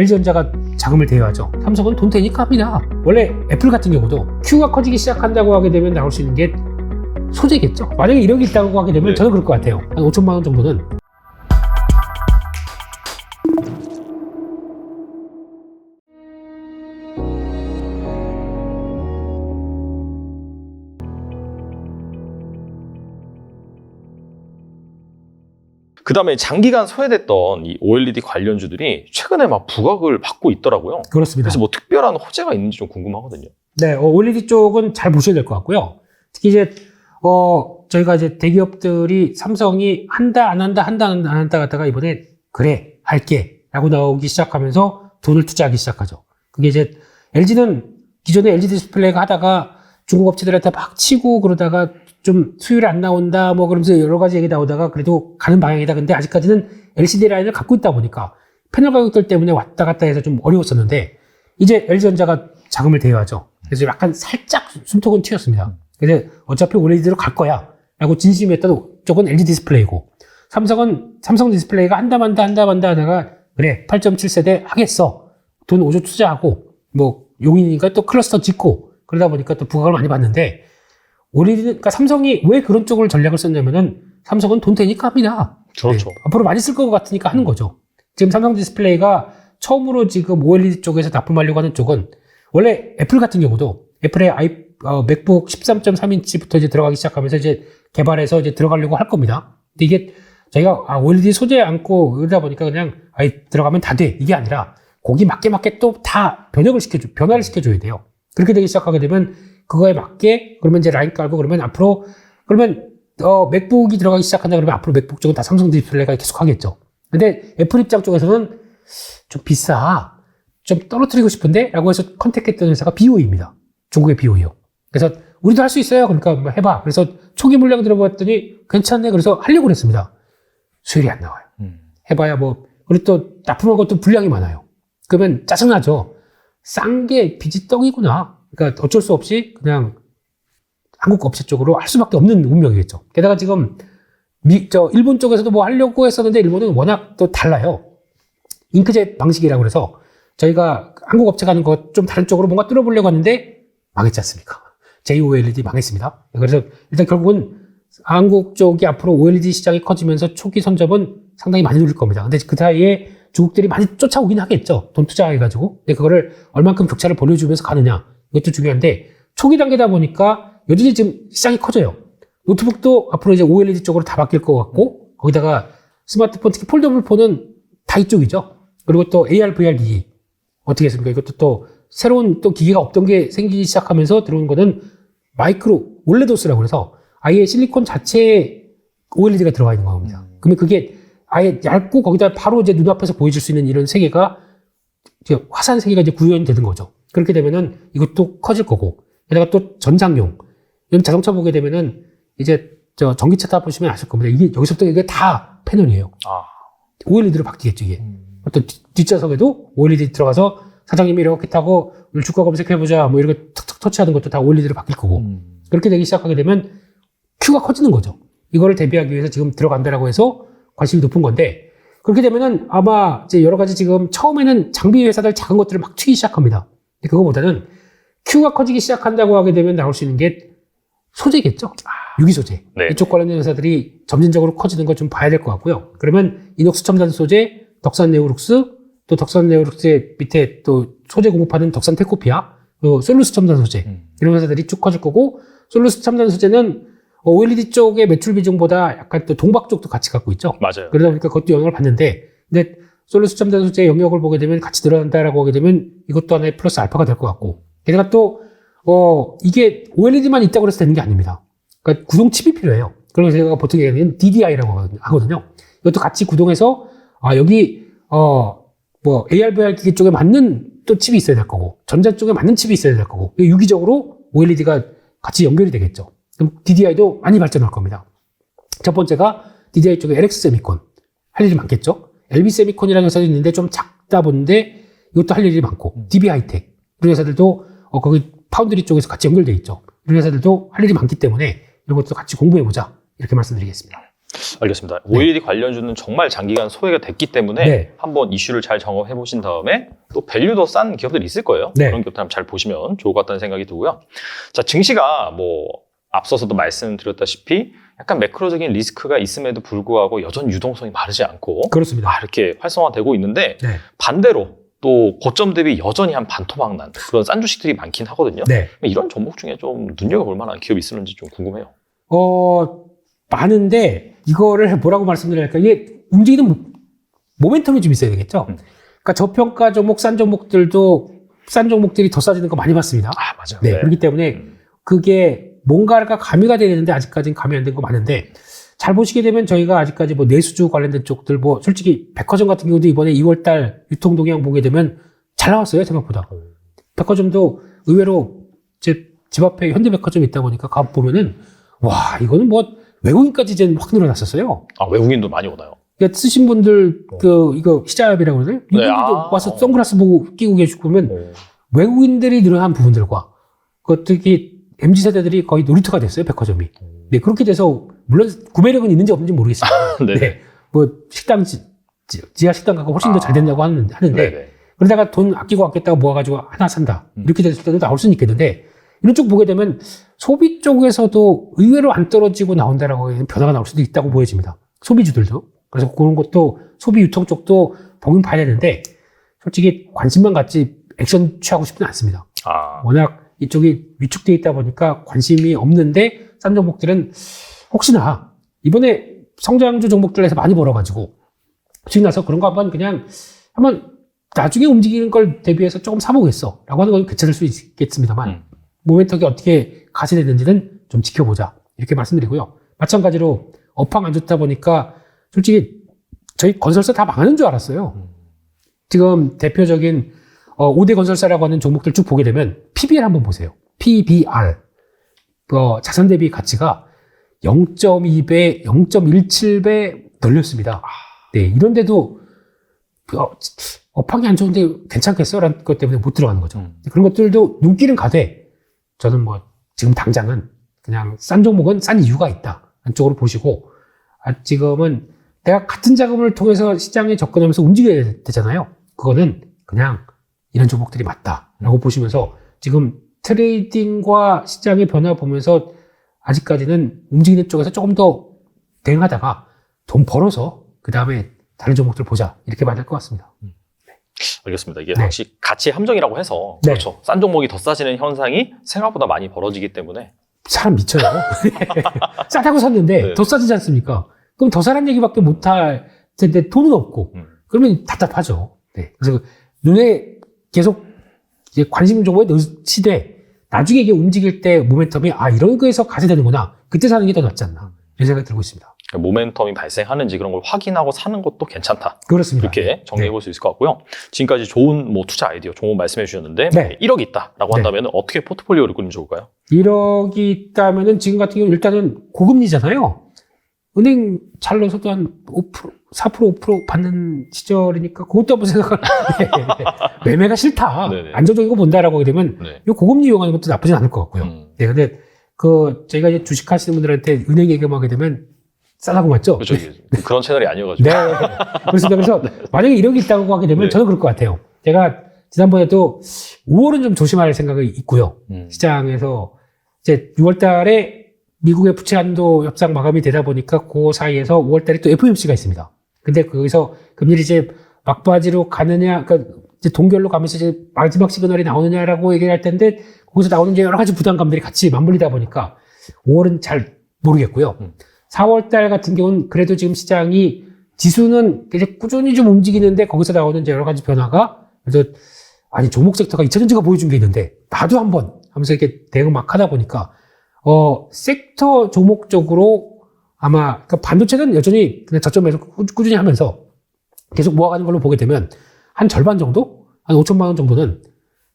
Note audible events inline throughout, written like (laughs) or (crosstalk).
LG전자가 자금을 대여하죠. 삼성은 돈 되니까 합니다. 원래 애플 같은 경우도 Q가 커지기 시작한다고 하게 되면 나올 수 있는 게 소재겠죠. 만약에 1억이 있다고 하게 되면 네. 저는 그럴 것 같아요. 한 5천만 원 정도는 그 다음에 장기간 소외됐던 이 OLED 관련주들이 최근에 막 부각을 받고 있더라고요. 그렇습니다. 그래서 뭐 특별한 호재가 있는지 좀 궁금하거든요. 네, 어, OLED 쪽은 잘 보셔야 될 것 같고요. 특히 이제 어 저희가 이제 대기업들이 삼성이 한다 안 한다 한다 안 한다, 안 한다 갔다가 이번에 그래 할게라고 나오기 시작하면서 돈을 투자하기 시작하죠. 그게 이제 LG는 기존에 LG 디스플레이가 하다가 중국 업체들한테 막 치고 그러다가 좀 수율이 안 나온다 뭐 그러면서 여러 가지 얘기 나오다가 그래도 가는 방향이다. 근데 아직까지는 LCD 라인을 갖고 있다 보니까 패널 가격들 때문에 왔다 갔다 해서 좀 어려웠었는데 이제 LG전자가 자금을 대여하죠. 그래서 약간 살짝 숨통은 튀었습니다. 그래서 어차피 OLED로 갈 거야. 라고 진심이었던 쪽은 LG 디스플레이고 삼성은 삼성 디스플레이가 한다 만다 한다 만다 하다가 그래 8.7세대 하겠어. 돈 5조 투자하고 뭐 용인이니까 또 클러스터 짓고 그러다 보니까 또 부각을 많이 받는데 OLED 그러니까 삼성이 왜 그런 쪽을 전략을 썼냐면은 삼성은 돈 되니까 합니다. 그렇죠. 네, 앞으로 많이 쓸 것 같으니까 하는 거죠. 지금 삼성 디스플레이가 처음으로 지금 OLED 쪽에서 납품하려고 하는 쪽은 원래 애플 같은 경우도 애플의 아이, 어, 맥북 13.3인치부터 이제 들어가기 시작하면서 이제 개발해서 이제 들어가려고 할 겁니다. 근데 이게 저희가 아, OLED 소재 안고 그러다 보니까 그냥 아이 들어가면 다 돼. 이게 아니라 거기 맞게 맞게 또 다 변형을 시켜줘, 변화를 시켜줘야 돼요. 그렇게 되기 시작하게 되면 그거에 맞게 그러면 이제 라인 깔고 그러면 앞으로 그러면 어, 맥북이 들어가기 시작한다 그러면 앞으로 맥북 쪽은 다 삼성 디스플레이가 계속 하겠죠. 근데 애플 입장 쪽에서는 좀 비싸. 좀 떨어뜨리고 싶은데? 라고 해서 컨택했던 회사가 BOE입니다. 중국의 BOE요. 그래서 우리도 할 수 있어요. 그러니까 뭐 해봐. 그래서 초기 물량 들어봤더니 괜찮네. 그래서 하려고 그랬습니다. 수율이 안 나와요. 음. 해봐야 뭐, 그리고 또 납품한 것도 분량이 많아요. 그러면 짜증나죠. 싼게 빚이 떡이구나. 그러니까 어쩔 수 없이 그냥 한국 업체 쪽으로 할 수밖에 없는 운명이겠죠. 게다가 지금 미, 저 일본 쪽에서도 뭐 하려고 했었는데 일본은 워낙 또 달라요. 잉크젯 방식이라고 그래서 저희가 한국 업체 가는 거좀 다른 쪽으로 뭔가 뚫어보려고 하는데 망했지 않습니까? JOLED 망했습니다. 그래서 일단 결국은 한국 쪽이 앞으로 OLED 시장이 커지면서 초기 선점은 상당히 많이 누릴 겁니다. 근데 그 사이에 중국들이 많이 쫓아오긴 하겠죠. 돈 투자해가지고. 근데 그거를 얼만큼 격차를 벌려주면서 가느냐. 이것도 중요한데 초기 단계다 보니까 여전히 지금 시장이 커져요. 노트북도 앞으로 이제 OLED 쪽으로 다 바뀔 것 같고 거기다가 스마트폰 특히 폴더블 폰은 다 이쪽이죠. 그리고 또 AR, VR 기기 어떻게 했습니까? 이것도 또 새로운 또 기기가 없던 게 생기기 시작하면서 들어온 거는 마이크로 올레도스라고 해서 아예 실리콘 자체에 OLED가 들어가 있는 겁니다. 그러면 그게 아예 얇고 거기다 바로 이제 눈앞에서 보여줄 수 있는 이런 세계가 화사한 세계가 이제 구현되는 거죠. 그렇게 되면은 이것도 커질 거고 게다가 또 전장용 이런 자동차 보게 되면은 이제 저 전기차 타 보시면 아실 겁니다. 이게 여기서부터 이게 다 패널이에요. 아. OLED로 바뀌겠죠 이게. 어떤 뒷- 뒷좌석에도 OLED 들어가서 사장님이 이렇게 타고 오늘 주가 검색해보자 뭐 이렇게 툭툭 터치하는 것도 다 OLED로 바뀔 거고 음. 그렇게 되기 시작하게 되면 Q가 커지는 거죠. 이거를 대비하기 위해서 지금 들어간다라고 해서 관심이 높은 건데 그렇게 되면은 아마 이제 여러 가지 지금 처음에는 장비 회사들 작은 것들을 막 튀기 시작합니다. 근데 그거보다는 Q가 커지기 시작한다고 하게 되면 나올 수 있는 게 소재겠죠. 유기 소재. 네. 이쪽 관련 회사들이 점진적으로 커지는 걸 좀 봐야 될 것 같고요. 그러면 이녹스 첨단 소재, 덕산 네오룩스, 또 덕산 네오룩스의 밑에 또 소재 공급하는 덕산 테코피아, 또 솔루스 첨단 소재 음. 이런 회사들이 쭉 커질 거고 솔루스 첨단 소재는 OLED 쪽의 매출 비중보다 약간 또 동박 쪽도 같이 갖고 있죠. 맞아요. 그러다 보니까 그것도 영향을 받는데 근데 솔루스 첨단 소재의 영역을 보게 되면 같이 늘어난다라고 하게 되면 이것도 하나의 플러스 알파가 될 것 같고 게다가 또 어, 이게 OLED만 있다고 해서 되는 게 아닙니다. 그러니까 구동 칩이 필요해요. 그래서 제가 보통 얘기하는 DDI라고 하거든요. 이것도 같이 구동해서 아 여기 어 뭐 AR, VR 기기 쪽에 맞는 또 칩이 있어야 될 거고 전자 쪽에 맞는 칩이 있어야 될 거고 유기적으로 OLED가 같이 연결이 되겠죠. 그럼 DDI도 많이 발전할 겁니다. 첫 번째가 DDI 쪽에 LX 세미콘 할 일이 많겠죠. LB 세미콘이라는 회사도 있는데 좀 작다 보는데 이것도 할 일이 많고 DB 하이텍 이런 회사들도 어, 거기 파운드리 쪽에서 같이 연결돼 있죠. 이런 회사들도 할 일이 많기 때문에 이런 것도 같이 공부해 보자 이렇게 말씀드리겠습니다. 알겠습니다. OLED 관련주는 정말 장기간 소외가 됐기 때문에 네. 한번 이슈를 잘 점검해 보신 다음에 또 밸류도 싼 기업들이 있을 거예요. 네. 그런 기업들 한번 잘 보시면 좋을 것 같다는 생각이 들고요. 자, 증시가 뭐 앞서서도 말씀드렸다시피 약간 매크로적인 리스크가 있음에도 불구하고 여전히 유동성이 마르지 않고 그렇습니다. 아, 이렇게 활성화되고 있는데 네. 반대로 또 고점 대비 여전히 한 반토막 난 그런 싼 주식들이 많긴 하거든요. 네. 이런 종목 중에 좀 눈여겨볼 만한 기업이 있을는지 좀 궁금해요. 어, 많은데, 이거를 뭐라고 말씀드려야 할까? 이게 움직이는 모- 모멘텀이 좀 있어야 되겠죠? 음. 그러니까 저평가 종목, 싼 종목들도, 싼 종목들이 더 싸지는 거 많이 봤습니다. 아, 맞아요. 네. 그렇기 때문에 음. 그게 뭔가가 가미가 돼야 되는데, 아직까지는 가미 안 된 거 많은데, 잘 보시게 되면 저희가 아직까지 뭐 내수주 관련된 쪽들, 뭐 솔직히 백화점 같은 경우도 이번에 2월달 유통 동향 보게 되면 잘 나왔어요, 생각보다. 백화점도 의외로 제 집 앞에 현대백화점이 있다 보니까 가 보면은 와 이거는 뭐 외국인까지 이제 확 늘어났었어요. 아, 외국인도 많이 오나요? 그러니까 쓰신 분들 그 이거 히잡이라고 그러나요? 이분들도 네, 아. 와서 선글라스 보고 끼고 계시고 그러면 외국인들이 늘어난 부분들과 그 특히 mz 세대들이 거의 놀이터가 됐어요 백화점이. 네 그렇게 돼서 물론 구매력은 있는지 없는지 모르겠습니다. (laughs) 네. 네. 뭐 식당 지, 지- 지하 식당 가고 훨씬 더잘 된다고 하는, 하는데 네네. 그러다가 돈 아끼고 아꼈다가 모아가지고 하나 산다. 음. 이렇게 됐을 때도 나올 수는 있겠는데, 이런 쪽 보게 되면 소비 쪽에서도 의외로 안 떨어지고 나온다라고 하는 변화가 나올 수도 있다고 보여집니다. 소비주들도. 그래서 그런 것도 소비 유통 쪽도 보긴 봐야 되는데, 솔직히 관심만 갖지 액션 취하고 싶지는 않습니다. 아, 워낙 이쪽이 위축되어 있다 보니까 관심이 없는데, 싼 종목들은 혹시나 이번에 성장주 종목들에서 많이 벌어가지고, 지금 나서 그런 거 한번 그냥 한번 나중에 움직이는 걸 대비해서 조금 사보겠어. 라고 하는 건 괜찮을 수 있겠습니다만, 음. 모멘텀이 어떻게 가시되는지는 좀 지켜보자. 이렇게 말씀드리고요. 마찬가지로 업황 안 좋다 보니까 솔직히 저희 건설사 다 망하는 줄 알았어요. 음. 지금 대표적인 어, 5대 건설사라고 하는 종목들 쭉 보게 되면 PBR 한번 보세요. PBR. 어, 자산 대비 가치가 0.2배, 0.17배 늘렸습니다. 네, 이런데도 어, 업황이 안 좋은데 괜찮겠어? 라는 것 때문에 못 들어가는 거죠. 음. 그런 것들도 눈길은 가되 저는 뭐 지금 당장은 그냥 싼 종목은 싼 이유가 있다. 한쪽으로 보시고 아, 지금은 내가 같은 자금을 통해서 시장에 접근하면서 움직여야 되잖아요. 그거는 그냥 이런 종목들이 맞다라고 보시면서 지금 트레이딩과 시장의 변화 보면서 아직까지는 움직이는 쪽에서 조금 더 대응하다가 돈 벌어서 그 다음에 다른 종목들 보자 이렇게 말할 것 같습니다. 알겠습니다. 이게 네. 역시 가치 함정이라고 해서 네. 그렇죠. 싼 종목이 더 싸지는 현상이 생각보다 많이 벌어지기 때문에 사람 미쳐요. (laughs) (laughs) 싸다고 샀는데 네. 더 싸지지 않습니까? 그럼 더 사란 얘기밖에 못할 텐데 돈은 없고 음. 그러면 답답하죠. 네. 그래서 눈에 계속 이제 관심 정보에 넣치되 나중에 이게 움직일 때 모멘텀이 아 이런 거에서 가야 되는구나 그때 사는 게 더 낫지 않나 이런 생각이 들고 있습니다. 모멘텀이 발생하는지 그런 걸 확인하고 사는 것도 괜찮다. 그렇습니다. 이렇게 정리해 볼 수 있을 것 같고요. 지금까지 좋은 뭐 투자 아이디어, 좋은 말씀해 주셨는데 네. 1억 있다라고 네. 한다면 어떻게 포트폴리오를 꾸리면 좋을까요? 1억이 있다면은 지금 같은 경우 일단은 고금리잖아요. 은행 잘 넣어서도 한 5%, 4% 5% 받는 시절이니까 그것도 한번 생각을 (laughs) 매매가 싫다. 네네. 안정적이고 본다라고 하게 되면 네. 이 고금리 이용하는 것도 나쁘진 않을 것 같고요. 음. 네, 근데 그 저희가 이제 주식 하시는 분들한테 은행 얘기하게 되면 싸다고 맞죠? 그렇죠. 이게 (laughs) 그런 채널이 아니어가지고. 네. 그렇습니다. 그래서 (laughs) 만약에 1억이 있다고 하게 되면 네. 저는 그럴 것 같아요. 제가 지난번에도 5월은 좀 조심할 생각이 있고요. 음. 시장에서 이제 6월 달에 미국의 부채 한도 협상 마감이 되다 보니까 그 사이에서 5월 달에 또 FOMC가 있습니다. 근데 거기서 금리를 이제 막바지로 가느냐, 그러니까 이제 동결로 가면서 이제 마지막 시그널이 나오느냐라고 얘기를 할 텐데 거기서 나오는 이제 여러 가지 부담감들이 같이 맞물리다 보니까 5월은 잘 모르겠고요. 음. 4월 달 같은 경우는 그래도 지금 시장이 지수는 이제 꾸준히 좀 움직이는데 거기서 나오는 이제 여러 가지 변화가 그래서 아니 종목 섹터가 2차전지가 보여준 게 있는데 나도 한번 하면서 이렇게 대응 막 하다 보니까 어 섹터 종목적으로 아마 그러니까 반도체는 여전히 그냥 저점에서 꾸- 꾸준히 하면서 계속 모아가는 걸로 보게 되면 한 절반 정도 한 5천만 원 정도는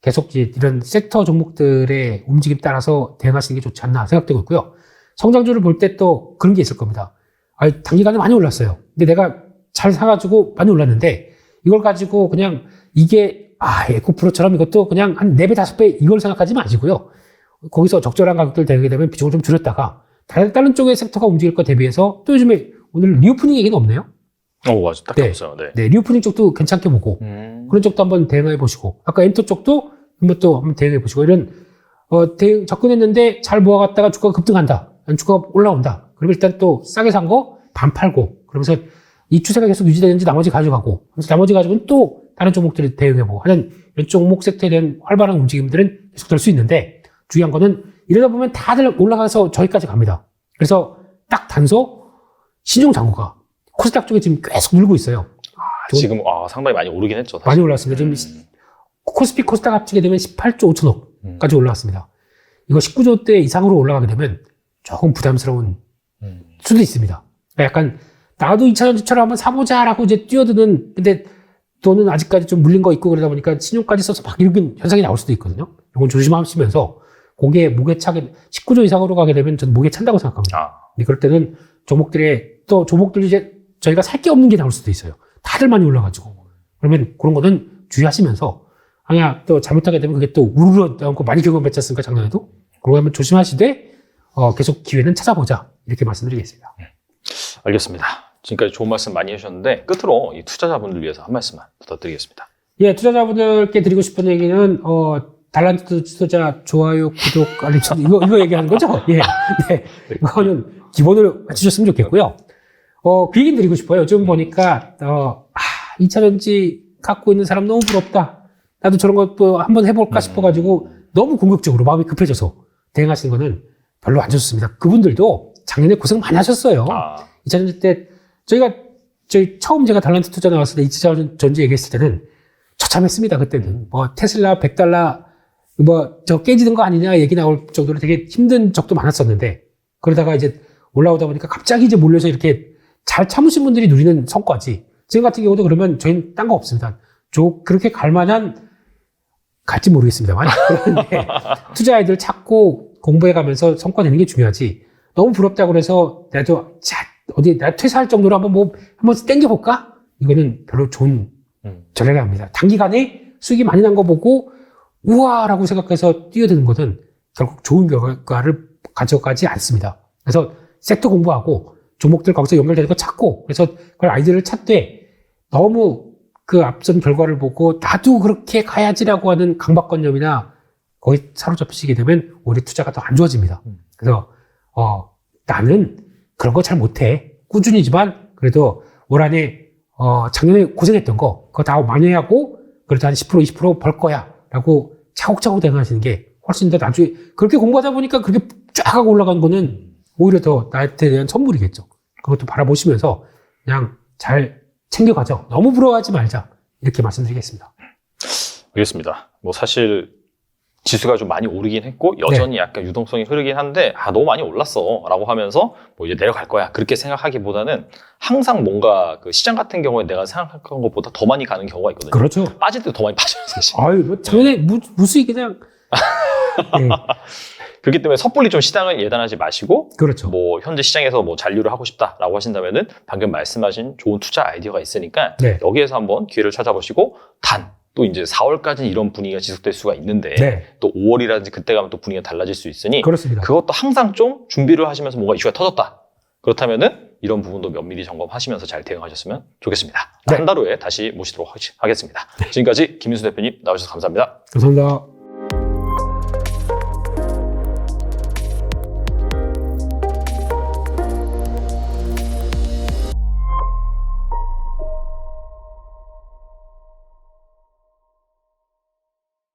계속 이런 섹터 종목들의 움직임 따라서 대응하시는 게 좋지 않나 생각되고 있고요. 성장주를 볼 때 또 그런 게 있을 겁니다. 아, 단기간에 많이 올랐어요. 근데 내가 잘 사가지고 많이 올랐는데 이걸 가지고 그냥 이게 아 에코프로처럼 이것도 그냥 한 4배, 5배 이걸 생각하지 마시고요. 거기서 적절한 가격들 되게 되면 비중을 좀 줄였다가 다른, 다른 쪽의 섹터가 움직일 거 대비해서 또 요즘에 오늘 리오프닝 얘기는 없네요. 어, 맞아. 딱 네. 없어요. 네. 네, 리오프닝 쪽도 괜찮게 보고 음. 그런 쪽도 한번 대응해 보시고 아까 엔터 쪽도 한번 또 한번 대응해 보시고 이런 어, 대응 접근했는데 잘 모아갔다가 주가가 급등한다. 주가가 올라온다. 그러면 일단 또 싸게 산 거 반 팔고 그러면서 이 추세가 계속 유지되는지 나머지 가져가고 그래서 나머지 가지고는 또 다른 종목들을 대응해 보고 하는 이런 종목 섹터에 대한 활발한 움직임들은 계속될 수 있는데 중요한 거는 이러다 보면 다들 올라가서 저기까지 갑니다. 그래서 딱 단서 신용 장고가 코스닥 쪽에 지금 계속 물고 있어요. 아, 지금 아, 상당히 많이 오르긴 했죠. 사실. 많이 올랐습니다. 지금 음. 코스피 코스닥 합치게 되면 18조 5천억까지 음. 올라왔습니다. 이거 19조 대 이상으로 올라가게 되면 조금 부담스러운 음. 수도 있습니다. 그러니까 약간 나도 2차전지처럼 한번 사보자라고 이제 뛰어드는 근데 돈은 아직까지 좀 물린 거 있고 그러다 보니까 신용까지 써서 막 이런 현상이 나올 수도 있거든요. 이건 조심하시면서 고개 목에 차게 19조 이상으로 가게 되면 저는 목에 찬다고 생각합니다. 아, 근데 그럴 때는 종목들의 또 종목들 이제 저희가 살 게 없는 게 나올 수도 있어요. 다들 많이 올라가지고 그러면 그런 거는 주의하시면서 아니야 또 잘못하게 되면 그게 또 우르르 나오고 많이 경험했지 않습니까 작년에도 하면 조심하시되 어, 계속 기회는 찾아보자 이렇게 말씀드리겠습니다. 알겠습니다. 지금까지 좋은 말씀 많이 해주셨는데 끝으로 이 투자자분들 위해서 한 말씀만 부탁드리겠습니다. 예, 투자자분들께 드리고 싶은 얘기는 어 달란트 투자 좋아요 구독 알림 설정 이거 이거 얘기하는 거죠? 예, 네 이거는 기본으로 맞추셨으면 좋겠고요. 어 그 얘기 드리고 싶어요. 요즘 보니까 어 아, 2차전지 갖고 있는 사람 너무 부럽다. 나도 저런 것도 한번 해볼까 싶어가지고 너무 공격적으로 마음이 급해져서 대응하시는 거는 별로 안 좋습니다. 그분들도 작년에 고생 많이 하셨어요. 아, 2차전지 때 저희가 저희 처음 제가 달란트 투자 나왔을 때 2차전지 얘기했을 때는 처참했습니다. 그때는 뭐 테슬라 100달러 뭐 저 깨지는 거 아니냐 얘기 나올 정도로 되게 힘든 적도 많았었는데 그러다가 이제 올라오다 보니까 갑자기 이제 몰려서 이렇게 잘 참으신 분들이 누리는 성과지. 지금 같은 경우도 그러면 저희는 딴 거 없습니다. 저 그렇게 갈 만한 갈지 모르겠습니다만 (laughs) 그런데 투자 아이들 찾고 공부해 가면서 성과 내는 게 중요하지. 너무 부럽다고 그래서 나도 자, 어디 나 퇴사할 정도로 한번 뭐 한번 땡겨 볼까? 이거는 별로 좋은 음. 전략이 아닙니다. 단기간에 수익이 많이 난 거 보고 우와라고 생각해서 뛰어드는 것은 결국 좋은 결과를 가져가지 않습니다. 그래서 섹터 공부하고 종목들 거기서 연결되는 거 찾고 그래서 그걸 아이디어를 찾되 너무 그 앞선 결과를 보고 나도 그렇게 가야지라고 하는 강박관념이나 거기 사로잡히시게 되면 오히려 투자가 더 안 좋아집니다. 음. 그래서 어 나는 그런 거 잘 못해 꾸준히지만 그래도 올 한해 어 작년에 고생했던 거 그거 다 만회하고 그래도 한 10% 20%벌 거야 라고 차곡차곡 대응하시는 게 훨씬 더 나중에 그렇게 공부하다 보니까 그렇게 쫙 하고 올라간 거는 오히려 더 나한테 대한 선물이겠죠. 그것도 바라보시면서 그냥 잘 챙겨가죠. 너무 부러워하지 말자. 이렇게 말씀드리겠습니다. 알겠습니다. 뭐 사실 지수가 좀 많이 오르긴 했고 여전히 약간 유동성이 흐르긴 한데 아 너무 많이 올랐어라고 하면서 뭐 이제 내려갈 거야 그렇게 생각하기보다는 항상 뭔가 그 시장 같은 경우에 내가 생각한 것보다 더 많이 가는 경우가 있거든요. 그렇죠. 빠질 때도 더 많이 빠져요 사실. 아유, 뭐 작년에 무, 무수히 그냥. (laughs) 네, 그렇기 때문에 섣불리 좀 시장을 예단하지 마시고 그렇죠. 뭐 현재 시장에서 뭐 잔류를 하고 싶다라고 하신다면은 방금 말씀하신 좋은 투자 아이디어가 있으니까 네. 여기에서 한번 기회를 찾아보시고 단 또 이제 4월까지는 이런 분위기가 지속될 수가 있는데 네, 또 5월이라든지 그때 가면 또 분위기가 달라질 수 있으니 그렇습니다. 그것도 항상 좀 준비를 하시면서 뭔가 이슈가 터졌다. 그렇다면은 이런 부분도 면밀히 점검하시면서 잘 대응하셨으면 좋겠습니다. 네. 한달 후에 다시 모시도록 하겠습니다. 지금까지 김민수 대표님 나와주셔서 감사합니다. 감사합니다.